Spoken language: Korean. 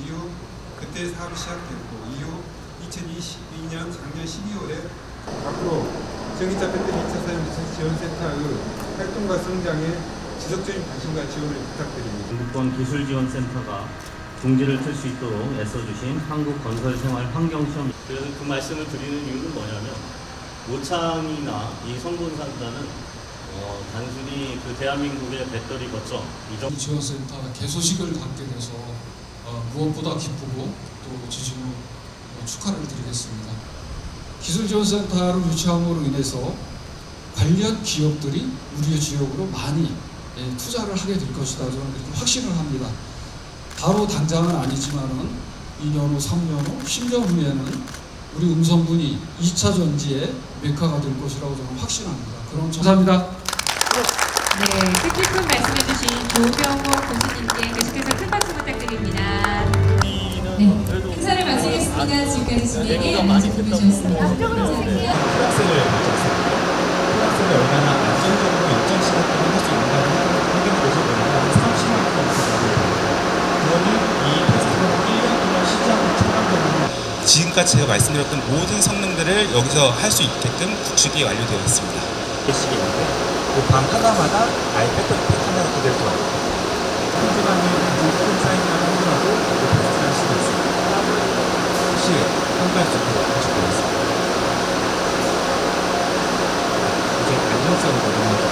이후 그때 사업이 시작됐고 이후 2022년 작년 12월에 앞으로 정기차 배터리 2차 산업 지원센터의 활동과 성장에 지속적인 관심과 지원을 부탁드립니다. 한국권 기술지원센터가 중지를 틀 수 있도록 애써주신 한국건설생활환경시험 그래서 그 말씀을 드리는 이유는 뭐냐면 오창이나 이 성분산단은 어, 단순히 그 대한민국의 배터리 거점 이전 지원센터 개소식을 갖게 돼서 어, 무엇보다 기쁘고 또 진심으로 어, 축하를 드리겠습니다. 기술지원센터를 유치함으로 인해서 관련 기업들이 우리의 지역으로 많이 예, 투자를 하게 될 것이다 저는 이렇게 확신을 합니다. 바로 당장은 아니지만은 2년 후, 3년 후, 10년 후에는 우리 음성군이 2차 전지의 메카가 될 것이라고 저는 확신합니다. 그럼 감사합니다. 네, 뜻깊은 말씀해주신 조병호 교수님께 계속해서 큰 박수 마치겠습니다. 지금까지 안민수 교수였습니다. 감사합니다. 마쳤습니다. 플라스를 얼마나 안정적으로 일정 시간 동안 할수 있는가를 확인해 보셔보면 30만 건 그러면 이 페스티벌 1년 동안 시장을 차감되는 지금까지 제가 말씀드렸던 모든 성능들을 여기서 할 수 있게끔 구축이 완료되어 있습니다. 있는데 그방 하나마다 아예 팩 하나가 그대로 들어가요. 현지방에 가장 큰 사이즈만 하더라도 이거 페스티벌 수도 있습니다. 혹시 평가할 수 있도록 구축되어 있습니다. 이제 안정성을 거두는